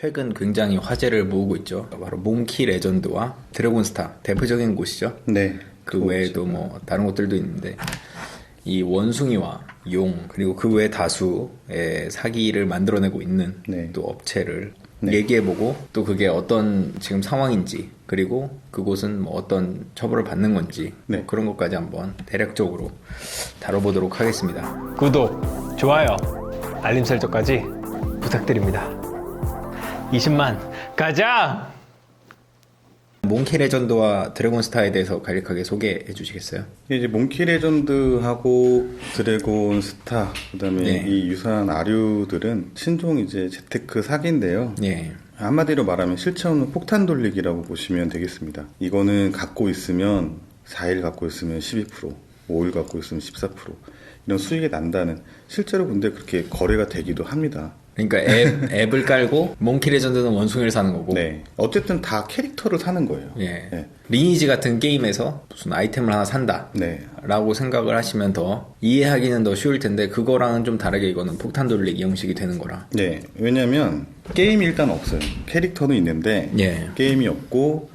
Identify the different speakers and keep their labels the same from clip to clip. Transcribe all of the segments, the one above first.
Speaker 1: 최근 굉장히 화제를 모으고 있죠. 바로 몽키 레전드와 드래곤스타 대표적인 곳이죠.
Speaker 2: 네.
Speaker 1: 그 외에도 뭐 다른 곳들도 있는데 이 원숭이와 용 그리고 그 외 다수의 사기를 만들어내고 있는
Speaker 2: 네.
Speaker 1: 또 업체를 얘기해보고 또 그게 어떤 지금 상황인지 그리고 그곳은 뭐 어떤 처벌을 받는 건지
Speaker 2: 네.
Speaker 1: 뭐 그런 것까지 한번 대략적으로 다뤄보도록 하겠습니다.
Speaker 3: 구독, 좋아요, 알림 설정까지 부탁드립니다. 20만 가자!
Speaker 1: 몽키 레전드와 드래곤스타에 대해서 간략하게 소개해 주시겠어요?
Speaker 2: 이제 몽키 레전드하고 드래곤 스타 그다음에
Speaker 1: 네.
Speaker 2: 이 유사한 아류들은 신종 이제 재테크 사기인데요.
Speaker 1: 예.
Speaker 2: 한마디로 말하면 실체 없는 폭탄 돌리기라고 보시면 되겠습니다. 이거는 갖고 있으면 4일 갖고 있으면 12%, 5일 갖고 있으면 14% 이런 수익이 난다는 실제로 근데 그렇게 거래가 되기도 합니다.
Speaker 1: 그러니까 앱, 앱을 깔고 몽키 레전드는 원숭이를 사는 거고
Speaker 2: 네. 어쨌든 다 캐릭터를 사는 거예요.
Speaker 1: 예.
Speaker 2: 네.
Speaker 1: 리니지 같은 게임에서 무슨 아이템을 하나 산다.
Speaker 2: 네.
Speaker 1: 라고 생각을 하시면 더 이해하기는 더 쉬울 텐데 그거랑은 좀 다르게 이거는 폭탄 돌리기 형식이 되는 거라.
Speaker 2: 네, 왜냐면 게임이 일단 없어요. 캐릭터는 있는데
Speaker 1: 예.
Speaker 2: 게임이 없고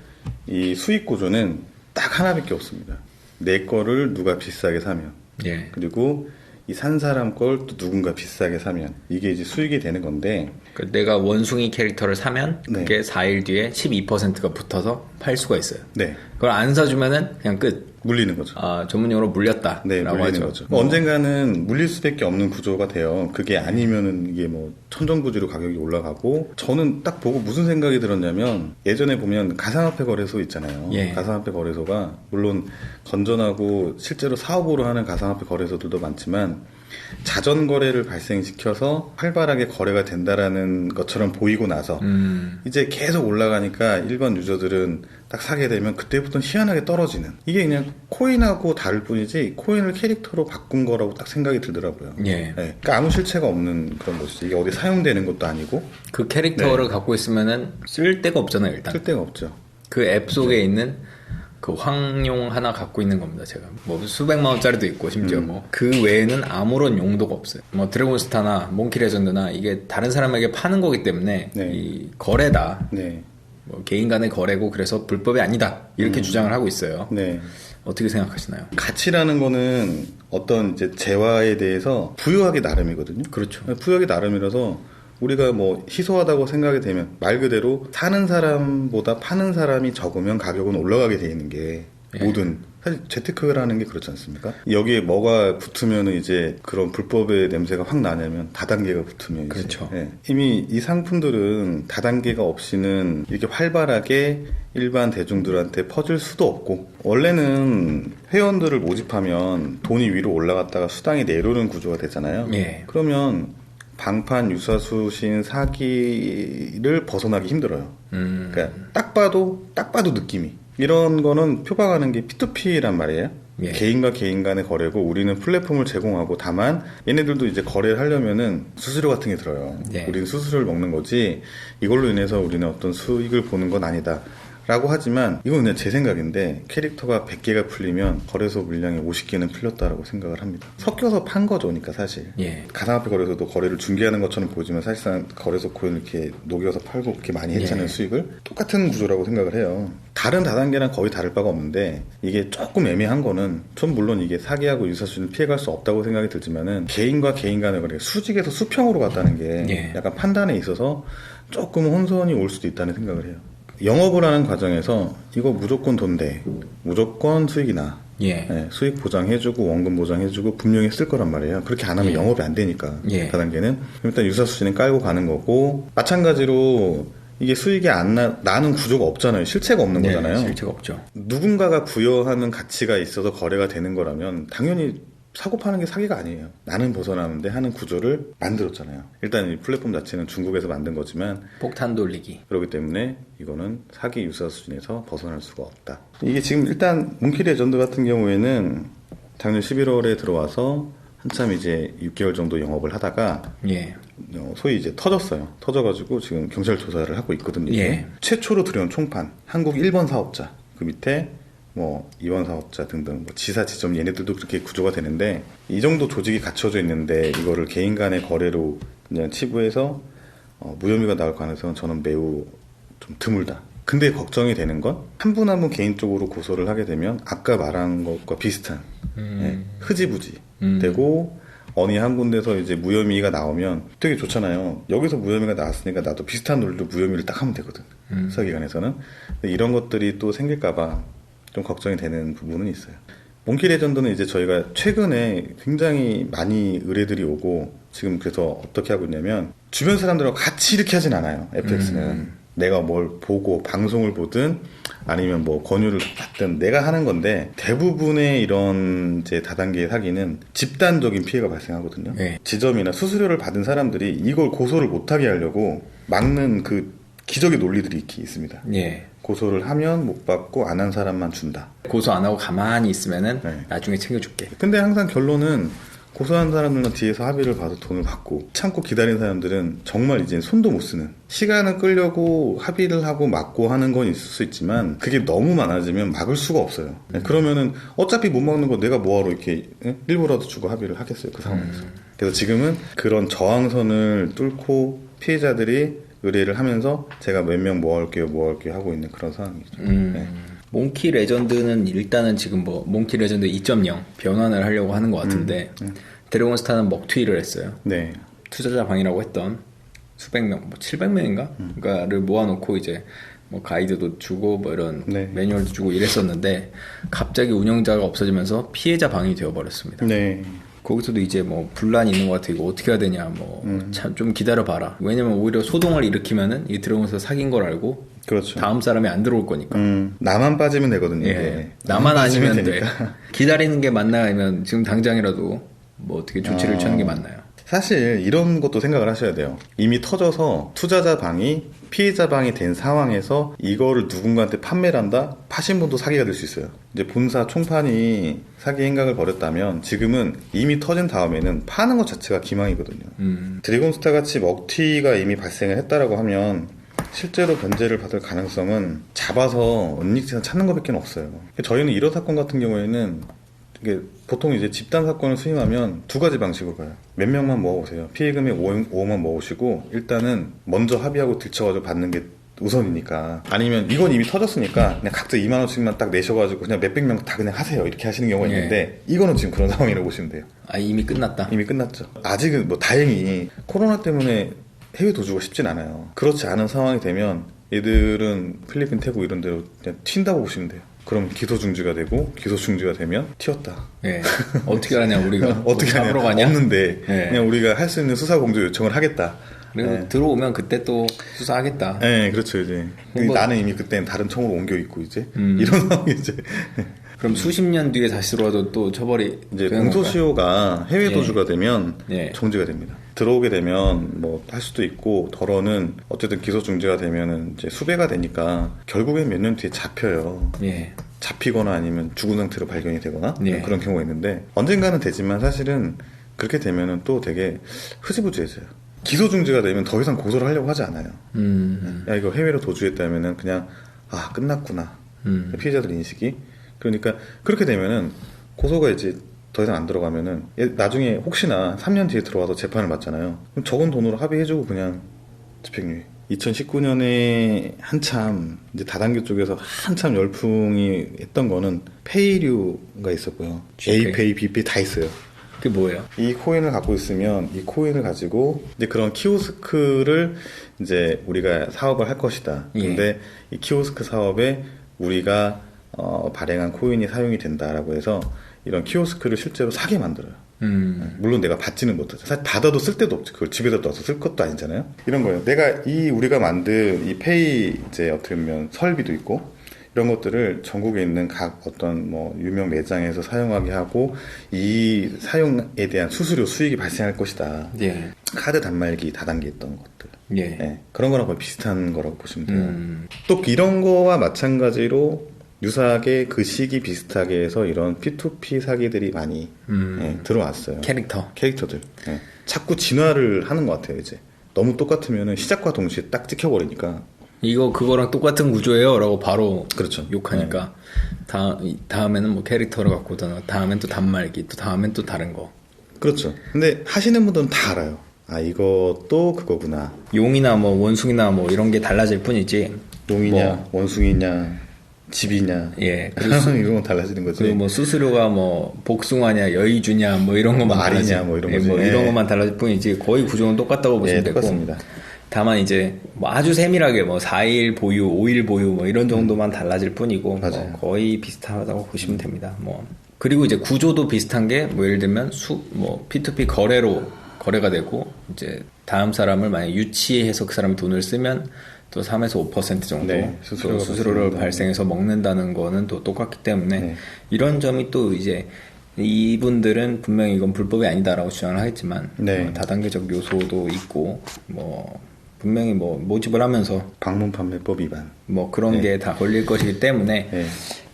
Speaker 2: 이 수익 구조는 딱 하나밖에 없습니다. 내 거를 누가 비싸게 사면
Speaker 1: 예.
Speaker 2: 그리고 이 산 사람 걸 또 누군가 비싸게 사면 이게 이제 수익이 되는 건데
Speaker 1: 그 내가 원숭이 캐릭터를 사면
Speaker 2: 네.
Speaker 1: 그게 4일 뒤에 12%가 붙어서 팔 수가 있어요.
Speaker 2: 네
Speaker 1: 그걸 안 사주면은 그냥 끝.
Speaker 2: 물리는 거죠.
Speaker 1: 아, 전문용어로 물렸다.
Speaker 2: 네, 물리는
Speaker 1: 하죠.
Speaker 2: 거죠.
Speaker 1: 뭐,
Speaker 2: 언젠가는 물릴 수밖에 없는 구조가 돼요. 그게 아니면은 이게 뭐 천정부지로 가격이 올라가고 저는 딱 보고 무슨 생각이 들었냐면 예전에 보면 가상화폐 거래소 있잖아요.
Speaker 1: 예.
Speaker 2: 가상화폐 거래소가 물론 건전하고 실제로 사업으로 하는 가상화폐 거래소들도 많지만 자전 거래를 발생시켜서 활발하게 거래가 된다라는 것처럼 보이고 나서
Speaker 1: 음,
Speaker 2: 이제 계속 올라가니까 일반 유저들은 딱 사게 되면 그때부터 희한하게 떨어지는 이게 그냥 코인하고 다를 뿐이지 코인을 캐릭터로 바꾼 거라고 딱 생각이 들더라고요.
Speaker 1: 예.
Speaker 2: 네, 그러니까 아무 실체가 없는 그런 것이지 이게 어디 사용되는 것도 아니고
Speaker 1: 그 캐릭터를 갖고 있으면은 쓸 데가 없잖아요, 일단.
Speaker 2: 쓸 데가 없죠.
Speaker 1: 그 앱 속에 있는 그 황용 하나 갖고 있는 겁니다, 제가. 뭐 수백만 원짜리도 있고, 심지어
Speaker 2: 음.
Speaker 1: 뭐. 그 외에는 아무런 용도가 없어요. 뭐 드래곤스타나 몽키 레전드나 이게 다른 사람에게 파는 거기 때문에
Speaker 2: 네.
Speaker 1: 이 거래다.
Speaker 2: 네,
Speaker 1: 뭐 개인 간의 거래고 그래서 불법이 아니다. 이렇게
Speaker 2: 음.
Speaker 1: 주장을 하고 있어요.
Speaker 2: 네.
Speaker 1: 어떻게 생각하시나요?
Speaker 2: 가치라는 거는 어떤 이제 재화에 대해서 부여하기 나름이거든요.
Speaker 1: 그렇죠.
Speaker 2: 부여하기 나름이라서 우리가 뭐 희소하다고 생각이 되면 말 그대로 사는 사람보다 파는 사람이 적으면 가격은 올라가게 돼 있는 게
Speaker 1: 예.
Speaker 2: 모든 사실 재테크라는 게 그렇지 않습니까? 여기에 뭐가 붙으면 이제 그런 불법의 냄새가 확 나냐면 다단계가 붙으면
Speaker 1: 그렇죠.
Speaker 2: 예. 이미 이 상품들은 다단계가 없이는 이렇게 활발하게 일반 대중들한테 퍼질 수도 없고 원래는 회원들을 모집하면 돈이 위로 올라갔다가 수당이 내려오는 구조가 되잖아요.
Speaker 1: 예.
Speaker 2: 그러면 방판 유사수신 사기를 벗어나기 힘들어요.
Speaker 1: 음,
Speaker 2: 그러니까 딱 봐도 딱 봐도 느낌이 이런 거는 표방하는 게 P2P란 말이에요.
Speaker 1: 예.
Speaker 2: 개인과 개인 간의 거래고 우리는 플랫폼을 제공하고 다만 얘네들도 이제 거래를 하려면은 수수료 같은 게 들어요.
Speaker 1: 예.
Speaker 2: 우리는 수수료를 먹는 거지 이걸로 인해서 우리는 어떤 수익을 보는 건 아니다. 라고 하지만 이건 그냥 제 생각인데 캐릭터가 100개가 풀리면 거래소 물량이 50개는 풀렸다라고 생각을 합니다. 섞여서 판 거죠, 그러니까 사실.
Speaker 1: 예.
Speaker 2: 가상화폐 거래소도 거래를 중개하는 것처럼 보이지만 사실상 거래소 코인 이렇게 녹여서 팔고 그렇게 많이 했잖아요
Speaker 1: 예.
Speaker 2: 수익을 똑같은 구조라고 생각을 해요 다른 다단계랑 거의 다를 바가 없는데 이게 조금 애매한 거는 전 물론 이게 사기하고 유사수는 피해갈 수 없다고 생각이 들지만은 개인과 개인 간의 거래 수직에서 수평으로 갔다는 게
Speaker 1: 예.
Speaker 2: 약간 판단에 있어서 조금 혼선이 올 수도 있다는 생각을 해요 영업을 하는 과정에서 이거 무조건 돈대 무조건 수익이나
Speaker 1: 예.
Speaker 2: 네, 수익 보장해주고 원금 보장해주고 분명히 쓸 거란 말이에요. 그렇게 안 하면
Speaker 1: 예.
Speaker 2: 영업이 안 되니까
Speaker 1: 예.
Speaker 2: 다단계는 일단 유사수준은 깔고 가는 거고 마찬가지로 이게 수익이 안 나, 나는 구조가 없잖아요. 실체가 없는
Speaker 1: 네,
Speaker 2: 거잖아요.
Speaker 1: 실체가 없죠.
Speaker 2: 누군가가 부여하는 가치가 있어서 거래가 되는 거라면 당연히 사고 파는 게 사기가 아니에요. 나는 벗어나는데 하는 구조를 만들었잖아요. 일단 이 플랫폼 자체는 중국에서 만든 거지만
Speaker 1: 폭탄 돌리기.
Speaker 2: 그렇기 때문에 이거는 사기 유사 수준에서 벗어날 수가 없다. 이게 지금 일단 몽키 레전드 같은 경우에는 작년 11월에 들어와서 한참 이제 6개월 정도 영업을 하다가
Speaker 1: 예.
Speaker 2: 어, 소위 이제 터졌어요. 터져가지고 지금 경찰 조사를 하고 있거든요.
Speaker 1: 예.
Speaker 2: 최초로 들여온 총판 한국 1번 사업자 그 밑에 뭐 2번 사업자 등등 뭐 지사 지점 얘네들도 그렇게 구조가 되는데 이 정도 조직이 갖춰져 있는데 이거를 개인 간의 거래로 그냥 치부해서 어, 무혐의가 나올 가능성은 저는 매우 좀 드물다. 근데 걱정이 되는 건 한 분 한 분 개인적으로 고소를 하게 되면 아까 말한 것과 비슷한 예, 흐지부지
Speaker 1: 음.
Speaker 2: 되고 어느 한 군데서 이제 무혐의가 나오면 되게 좋잖아요. 여기서 무혐의가 나왔으니까 나도 비슷한 논리로 무혐의를 딱 하면 되거든.
Speaker 1: 음.
Speaker 2: 수사기관에서는 이런 것들이 또 생길까봐 좀 걱정이 되는 부분은 있어요. 몽키 레전드는 이제 저희가 최근에 굉장히 많이 의뢰들이 오고 지금 그래서 어떻게 하고 있냐면 주변 사람들하고 같이 이렇게 하진 않아요. FX는
Speaker 1: 음.
Speaker 2: 내가 뭘 보고 방송을 보든 아니면 뭐 권유를 받든 내가 하는 건데 대부분의 이런 이제 다단계 사기는 집단적인 피해가 발생하거든요.
Speaker 1: 네.
Speaker 2: 지점이나 수수료를 받은 사람들이 이걸 고소를 못하게 하려고 막는 그 기적의 논리들이 있- 있습니다.
Speaker 1: 예.
Speaker 2: 고소를 하면 못 받고 안 한 사람만 준다.
Speaker 1: 고소 안 하고 가만히 있으면은
Speaker 2: 네.
Speaker 1: 나중에 챙겨줄게.
Speaker 2: 근데 항상 결론은 고소한 사람들은 뒤에서 합의를 봐서 돈을 받고 참고 기다린 사람들은 정말 이제 손도 못 쓰는 시간을 끌려고 합의를 하고 막고 하는 건 있을 수 있지만 그게 너무 많아지면 막을 수가 없어요. 네, 그러면은 어차피 못 막는 거 내가 뭐하러 이렇게 예? 일부라도 주고 합의를 하겠어요 그 상황에서. 그래서 지금은 그런 저항선을 뚫고 피해자들이 의뢰를 하면서 제가 몇명뭐 할게요 뭐 하고 있는 그런 상황이죠.
Speaker 1: 음.
Speaker 2: 네.
Speaker 1: 몽키 레전드는 일단은 지금 뭐 몽키 레전드 2.0 변환을 하려고 하는 것 같은데 드래곤스타는 먹튀를 했어요.
Speaker 2: 네.
Speaker 1: 투자자 방이라고 했던 수백 명, 뭐 700명인가?
Speaker 2: 음.
Speaker 1: 그러니까를 모아놓고 이제 뭐 가이드도 주고 뭐 이런
Speaker 2: 네.
Speaker 1: 매뉴얼도 주고 이랬었는데 갑자기 운영자가 없어지면서 피해자 방이 되어버렸습니다.
Speaker 2: 네.
Speaker 1: 거기서도 이제 뭐 분란이 있는 것 같아 이거 어떻게 해야 되냐 뭐
Speaker 2: 음.
Speaker 1: 참좀 기다려 봐라. 왜냐면 오히려 소동을 일으키면은 이 드래곤스타 사귄 걸 알고
Speaker 2: 그렇죠.
Speaker 1: 다음 사람이 안 들어올 거니까.
Speaker 2: 음, 나만 빠지면 되거든요.
Speaker 1: 예. 나만 아니면 돼.
Speaker 2: 되니까.
Speaker 1: 기다리는 게 맞나 아니면 지금 당장이라도 뭐 어떻게 조치를
Speaker 2: 아.
Speaker 1: 취하는 게 맞나요?
Speaker 2: 사실 이런 것도 생각을 하셔야 돼요. 이미 터져서 투자자 방이 피해자 방이 된 상황에서 이거를 누군가한테 판매를 한다? 파신 분도 사기가 될 수 있어요. 이제 본사 총판이 사기 행각을 벌였다면 지금은 이미 터진 다음에는 파는 것 자체가 기망이거든요.
Speaker 1: 음.
Speaker 2: 드래곤스타 같이 먹튀가 이미 발생을 했다라고 하면 실제로 변제를 받을 가능성은 잡아서 은닉재산 찾는 것밖에 없어요. 저희는 이런 사건 같은 경우에는 이게 보통 이제 집단 사건을 수임하면 두 가지 방식으로 가요. 몇 명만 모아오세요. 피해금액 5, 5만 모으시고 일단은 먼저 합의하고 들쳐가지고 받는 게 우선이니까 아니면 이건 이미 터졌으니까 그냥 각자 2만 원씩만 딱 내셔가지고 그냥 몇백 명 다 그냥 하세요 이렇게 하시는 경우가 있는데 이거는 지금 그런 상황이라고 보시면 돼요.
Speaker 1: 아 이미 끝났다.
Speaker 2: 이미 끝났죠. 아직은 뭐 다행히 코로나 때문에 해외 도주가 쉽진 않아요. 그렇지 않은 상황이 되면 얘들은 필리핀, 태국 이런 데로 그냥 튄다고 보시면 돼요. 그럼 기소 중지가 되고 기소 중지가 되면 튀었다.
Speaker 1: 예. 어떻게 하냐 우리가
Speaker 2: 어떻게
Speaker 1: 뭐
Speaker 2: 하냐?
Speaker 1: 가냐?
Speaker 2: 없는데
Speaker 1: 네.
Speaker 2: 그냥 우리가 할 수 있는 수사 공조 요청을 하겠다.
Speaker 1: 그리고
Speaker 2: 네.
Speaker 1: 들어오면 그때 또 수사하겠다.
Speaker 2: 네, 그렇죠 이제
Speaker 1: 뭐-
Speaker 2: 나는 이미 그때는 다른 청으로 옮겨 있고 이제
Speaker 1: 음.
Speaker 2: 이런 상황이 이제
Speaker 1: 그럼 수십 년 뒤에 다시 들어와도 또 처벌이
Speaker 2: 이제? 공소시효가 해외
Speaker 1: 예.
Speaker 2: 도주가 되면
Speaker 1: 예.
Speaker 2: 정지가 됩니다. 들어오게 되면 뭐 할 수도 있고 덜어는 어쨌든 기소 중지가 되면은 이제 수배가 되니까 결국엔 몇 년 뒤에 잡혀요.
Speaker 1: 예.
Speaker 2: 잡히거나 아니면 죽은 상태로 발견이 되거나
Speaker 1: 예.
Speaker 2: 그런 경우가 있는데 언젠가는 되지만 사실은 그렇게 되면은 또 되게 흐지부지해져요. 기소 중지가 되면 더 이상 고소를 하려고 하지 않아요.
Speaker 1: 음.
Speaker 2: 야 이거 해외로 도주했다면은 그냥 아 끝났구나
Speaker 1: 음.
Speaker 2: 피해자들 인식이 그러니까 그렇게 되면은 고소가 이제 더 이상 안 들어가면은 얘 나중에 혹시나 3년 뒤에 들어와서 재판을 받잖아요 그럼 적은 돈으로 합의해주고 그냥 집행유예 2019년에 한참 이제 다단계 쪽에서 한참 열풍이 했던 거는 페이류가 있었고요. A페이, B페이 다 있어요
Speaker 1: 그게 뭐예요?
Speaker 2: 이 코인을 갖고 있으면 이 코인을 가지고 이제 그런 키오스크를 이제 우리가 사업을 할 것이다.
Speaker 1: 예.
Speaker 2: 근데 이 키오스크 사업에 우리가 어, 발행한 코인이 사용이 된다라고 해서 이런 키오스크를 실제로 사게 만들어요.
Speaker 1: 음.
Speaker 2: 물론 내가 받지는 못하죠. 사실 받아도 쓸 데도 없지. 그걸 집에다 둬서 쓸 것도 아니잖아요. 이런 거예요. 내가 이 우리가 만든 이 페이 이제 어떻게 보면 설비도 있고 이런 것들을 전국에 있는 각 어떤 뭐 유명 매장에서 사용하게 하고 이 사용에 대한 수수료 수익이 발생할 것이다.
Speaker 1: 예.
Speaker 2: 카드 단말기 다단계 있던 것들.
Speaker 1: 예.
Speaker 2: 예, 그런 거랑 거의 비슷한 거라고 보시면 돼요.
Speaker 1: 음.
Speaker 2: 또 이런 거와 마찬가지로 유사하게 그 시기 비슷하게 해서 이런 P2P 사기들이 많이
Speaker 1: 음.
Speaker 2: 예, 들어왔어요.
Speaker 1: 캐릭터.
Speaker 2: 캐릭터들. 예. 자꾸 진화를 하는 것 같아요, 이제. 너무 똑같으면 시작과 동시에 딱 찍혀버리니까.
Speaker 1: 이거 그거랑 똑같은 구조예요 라고 바로
Speaker 2: 그렇죠.
Speaker 1: 욕하니까 다 이- 다음에는 뭐 캐릭터를 갖고 다 다음엔 또 단말기 또 다음엔 또 다른 거.
Speaker 2: 그렇죠. 근데 하시는 분들은 다 알아요. 아 이것도 그거구나.
Speaker 1: 용이나 뭐 원숭이나 뭐 이런 게 달라질 뿐이지.
Speaker 2: 용이냐
Speaker 1: 뭐,
Speaker 2: 원숭이냐 집이냐
Speaker 1: 예.
Speaker 2: 이런 건 달라지는 거지.
Speaker 1: 그리고 뭐 수수료가 뭐 복숭아냐 여의주냐 뭐 이런 것만
Speaker 2: 말이냐 뭐 이런
Speaker 1: 예. 뭐
Speaker 2: 예.
Speaker 1: 이런 것만 달라질 뿐이지 거의 구조는 똑같다고 보시면
Speaker 2: 예,
Speaker 1: 되고
Speaker 2: 똑같습니다.
Speaker 1: 다만 이제 뭐 아주 세밀하게 뭐 4일 보유, 5일 보유 뭐 이런 정도만 달라질 뿐이고 뭐
Speaker 2: 맞아요.
Speaker 1: 거의 비슷하다고 보시면 됩니다. 뭐 그리고 이제 구조도 비슷한 게 뭐 예를 들면 수뭐 P2P 거래로 거래가 되고 이제 다음 사람을 만약 유치해서 그 사람이 돈을 쓰면 또 3에서 5% 정도
Speaker 2: 네,
Speaker 1: 또
Speaker 2: 수수료가
Speaker 1: 수수료를. 발생해서 먹는다는 거는 또 똑같기 때문에
Speaker 2: 네.
Speaker 1: 이런 점이 또 이제 이분들은 분명히 이건 불법이 아니다라고 주장을 하겠지만
Speaker 2: 네.
Speaker 1: 어, 다단계적 요소도 있고 뭐 분명히 뭐 모집을 하면서
Speaker 2: 방문 판매법 위반.
Speaker 1: 뭐 그런
Speaker 2: 네.
Speaker 1: 게다 걸릴 것이기 때문에
Speaker 2: 네.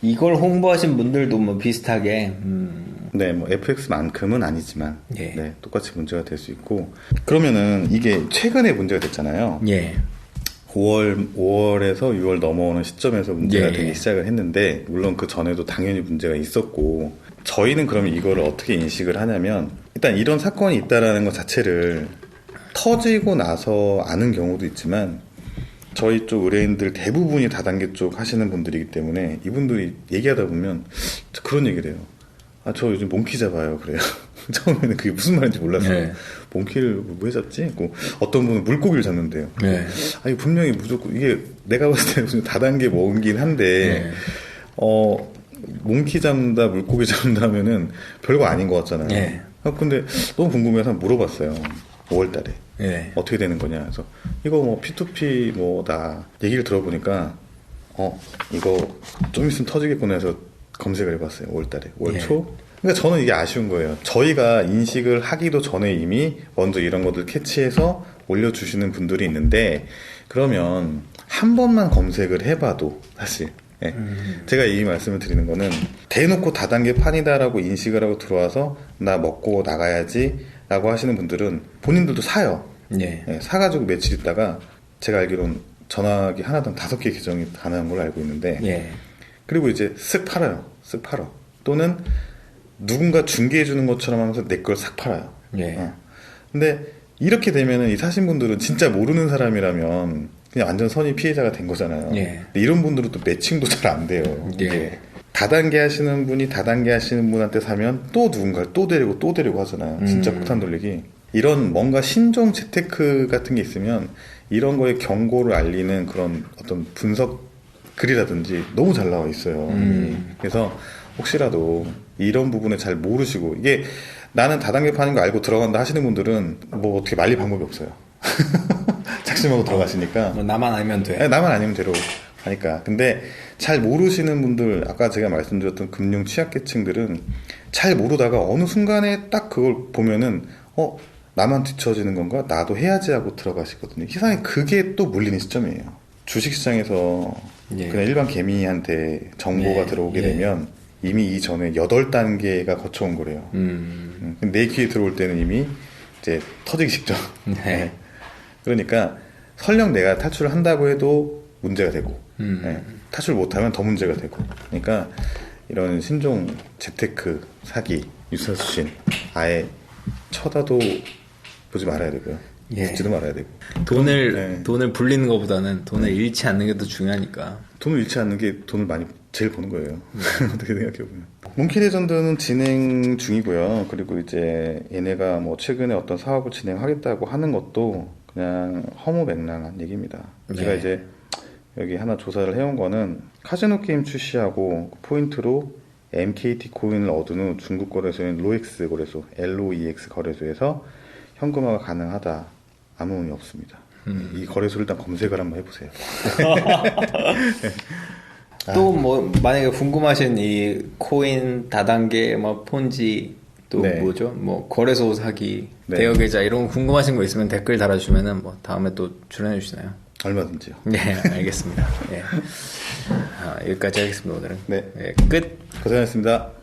Speaker 1: 이걸 홍보하신 분들도 뭐 비슷하게 음,
Speaker 2: 네, 뭐 FX만큼은 아니지만
Speaker 1: 예.
Speaker 2: 네, 똑같이 문제가 될 수 있고 그러면은 이게 최근에 문제가 됐잖아요.
Speaker 1: 예
Speaker 2: 5월 5월에서 6월 넘어오는 시점에서 문제가
Speaker 1: 예,
Speaker 2: 되기
Speaker 1: 예.
Speaker 2: 시작을 했는데 물론 그 전에도 당연히 문제가 있었고 저희는 그러면 이거를 어떻게 인식을 하냐면 일단 이런 사건이 있다라는 것 자체를 터지고 나서 아는 경우도 있지만 저희 쪽 의뢰인들 대부분이 다단계 쪽 하시는 분들이기 때문에 이분들이 얘기하다 보면 저 그런 얘기를 해요. 아, 저 요즘 몽키 잡아요. 그래요. 처음에는 그게 무슨 말인지 몰랐어요.
Speaker 1: 네.
Speaker 2: 몽키를 왜 잡지? 그 어떤 분은 물고기를 잡는데요.
Speaker 1: 네.
Speaker 2: 아니 분명히 무조건 이게 내가 봤을 때 무슨 다단계 먹은긴 한데
Speaker 1: 네.
Speaker 2: 어 몽키 잡는다 물고기 잡는다 하면은 별거 아닌 것 같잖아요.
Speaker 1: 네.
Speaker 2: 아, 근데 너무 궁금해서 물어봤어요. 5월 달에
Speaker 1: 예
Speaker 2: 어떻게 되는 거냐 그래서 이거 뭐 P2P 뭐다 얘기를 들어보니까 어 이거 좀 있으면 터지겠구나 해서 검색을 해봤어요 5월 달에 5월
Speaker 1: 예.
Speaker 2: 초 그러니까 저는 이게 아쉬운 거예요 저희가 인식을 하기도 전에 이미 먼저 이런 것들 캐치해서 올려주시는 분들이 있는데 그러면 한 번만 검색을 해봐도 사실 예. 제가 이 말씀을 드리는 거는 대놓고 다단계 판이다라고 인식을 하고 들어와서 나 먹고 나가야지 라고 하시는 분들은 본인들도 사요
Speaker 1: 예.
Speaker 2: 예, 사가지고 며칠 있다가 제가 알기로는 전화기 하나당 다섯 개 계정이 가능한 걸로 알고 있는데
Speaker 1: 예.
Speaker 2: 그리고 이제 쓱 팔아요 쓱 팔어 또는 누군가 중개해 주는 것처럼 하면서 내 걸 싹 팔아요
Speaker 1: 예.
Speaker 2: 어. 근데 이렇게 되면은 이 사신 분들은 진짜 모르는 사람이라면 그냥 완전 선의 피해자가 된 거잖아요
Speaker 1: 예.
Speaker 2: 근데 이런 분들은 또 매칭도 잘 안 돼요
Speaker 1: 예.
Speaker 2: 다단계 하시는 분이 다단계 하시는 분한테 사면 또 누군가를 또 데리고 또 데리고 하잖아요. 진짜
Speaker 1: 음.
Speaker 2: 폭탄 돌리기. 이런 뭔가 신종 재테크 같은 게 있으면 이런 거에 경고를 알리는 그런 어떤 분석 글이라든지 너무 잘 나와 있어요.
Speaker 1: 음.
Speaker 2: 그래서 혹시라도 이런 부분에 잘 모르시고 이게 나는 다단계 파는 거 알고 들어간다 하시는 분들은 뭐 어떻게 말릴 방법이 없어요. 작심하고 들어가시니까
Speaker 1: 뭐 나만 알면 돼.
Speaker 2: 네, 나만 아니면 되로 하니까. 근데 잘 모르시는 분들, 아까 제가 말씀드렸던 금융 취약계층들은 잘 모르다가 어느 순간에 딱 그걸 보면은, 어, 나만 뒤처지는 건가? 나도 해야지 하고 들어가시거든요. 이상하게 그게 또 물리는 시점이에요. 주식시장에서
Speaker 1: 예.
Speaker 2: 그냥 일반 개미한테 정보가
Speaker 1: 예,
Speaker 2: 들어오게
Speaker 1: 예.
Speaker 2: 되면 이미 이전에 8단계가 거쳐온 거래요.
Speaker 1: 음.
Speaker 2: 음, 내 귀에 들어올 때는 이미 이제 터지기 직전.
Speaker 1: 네.
Speaker 2: 그러니까 설령 내가 탈출을 한다고 해도 문제가 되고
Speaker 1: 음.
Speaker 2: 예, 탈출 못하면 더 문제가 되고 그러니까 이런 신종 재테크 사기 유사수신 아예 쳐다도 보지 말아야 되고요
Speaker 1: 예.
Speaker 2: 듣지도 말아야 되고
Speaker 1: 돈을
Speaker 2: 네.
Speaker 1: 돈을 불리는 것보다는 돈을 잃지 않는 게 더 중요하니까.
Speaker 2: 돈을 잃지 않는 게 돈을 많이 제일 버는 거예요 어떻게 생각해 보면 몽키 레전드는 진행 중이고요 그리고 이제 얘네가 뭐 최근에 어떤 사업을 진행하겠다고 하는 것도 그냥 허무맹랑한 얘기입니다 제가
Speaker 1: 네.
Speaker 2: 이제 여기 하나 조사를 해온 거는 카지노 게임 출시하고 포인트로 MKT 코인을 얻은 후 중국 거래소인 로엑스 거래소, LOEX 거래소에서 현금화가 가능하다. 아무 의미 없습니다. 이 거래소를 일단 검색을 한번 해보세요.
Speaker 1: 또 뭐 만약에 궁금하신 이 코인 다단계 뭐 폰지 또
Speaker 2: 네.
Speaker 1: 뭐죠? 뭐 거래소 사기,
Speaker 2: 네.
Speaker 1: 대여 계좌 이런 거 궁금하신 거 있으면 댓글 달아주면은 뭐 다음에 또 출연해 주시나요?
Speaker 2: 얼마든지요.
Speaker 1: 네, 알겠습니다. 예. 아, 여기까지 하겠습니다 오늘은.
Speaker 2: 네.
Speaker 1: 예, 끝.
Speaker 2: 고생하셨습니다.